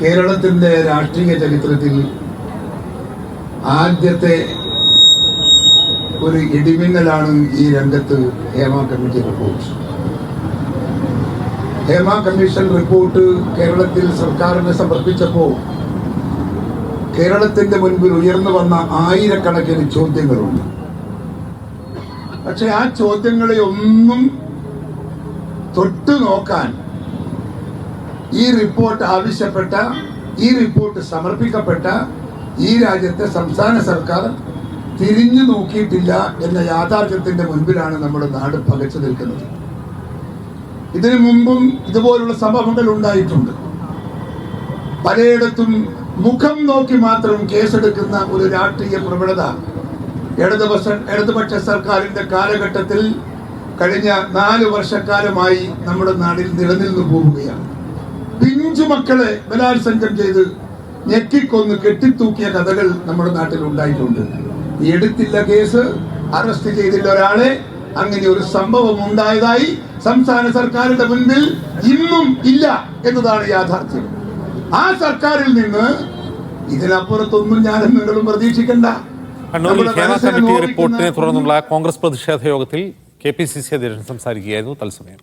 കേരളത്തിന്റെ രാഷ്ട്രീയ ചരിത്രത്തിൽ ആദ്യത്തെ ഒരു ഇടിമിന്നലാണ് ഈ രംഗത്ത് Hema commission report. Hema commission report കേരളത്തിൽ സർക്കാരിന് സമർപ്പിച്ചപ്പോൾ കേരളത്തിന്റെ മുൻപിൽ ഉയർന്നു വന്ന ആയിരക്കണക്കിന് ചോദ്യങ്ങളുണ്ട്. പക്ഷെ ആ ചോദ്യങ്ങളെ ഒന്നും തൊട്ടു നോക്കാൻ ഈ റിപ്പോർട്ട് ആവശ്യപ്പെട്ട ഈ റിപ്പോർട്ട് സമർപ്പിക്കപ്പെട്ട ഈ രാജ്യത്തെ സംസ്ഥാന സർക്കാർ തിരിഞ്ഞു നോക്കിയിട്ടില്ല എന്ന യാഥാർത്ഥ്യത്തിന്റെ മുൻപിലാണ് നമ്മുടെ നാട് പകച്ചു നിൽക്കുന്നത്. ഇതിനു മുമ്പും ഇതുപോലുള്ള സംഭവങ്ങൾ ഉണ്ടായിട്ടുണ്ട്. പലയിടത്തും മുഖം നോക്കി മാത്രം കേസെടുക്കുന്ന ഒരു രാഷ്ട്രീയ പ്രവണത ഇടതുപക്ഷ ഇടതുപക്ഷ സർക്കാരിന്റെ കാലഘട്ടത്തിൽ കഴിഞ്ഞ നാല് വർഷക്കാലമായി നമ്മുടെ നാടിൽ നിലനിന്നു പോവുകയാണ്. പിഞ്ചു മക്കളെ ബലാത്സംഗം ചെയ്ത് ഞെക്കിക്കൊന്ന് കെട്ടിത്തൂക്കിയ കഥകൾ നമ്മുടെ നാട്ടിൽ ഉണ്ടായിട്ടുണ്ട് എടുത്തില്ല കേസ് അറസ്റ്റ് ചെയ്തില്ല ഒരാളെ. അങ്ങനെ ഒരു സംഭവം ഉണ്ടായതായി സംസ്ഥാന സർക്കാരിന്റെ മുൻപിൽ ഇന്നും ഇല്ല എന്നതാണ് യാഥാർത്ഥ്യം. ആ സർക്കാരിൽ നിന്ന് ഇതിനപ്പുറത്തൊന്നും ഞാൻ നിങ്ങളും പ്രതീക്ഷിക്കണ്ട. കണ്ണൂരിൽ നമ്മുടെ കമ്മിറ്റി റിപ്പോർട്ടിനെ തുടർന്നുള്ള കോൺഗ്രസ് പ്രതിഷേധ യോഗത്തിൽ കെ പി സി സി അധ്യക്ഷൻ സംസാരിക്കുകയായിരുന്നു തത്സമയം.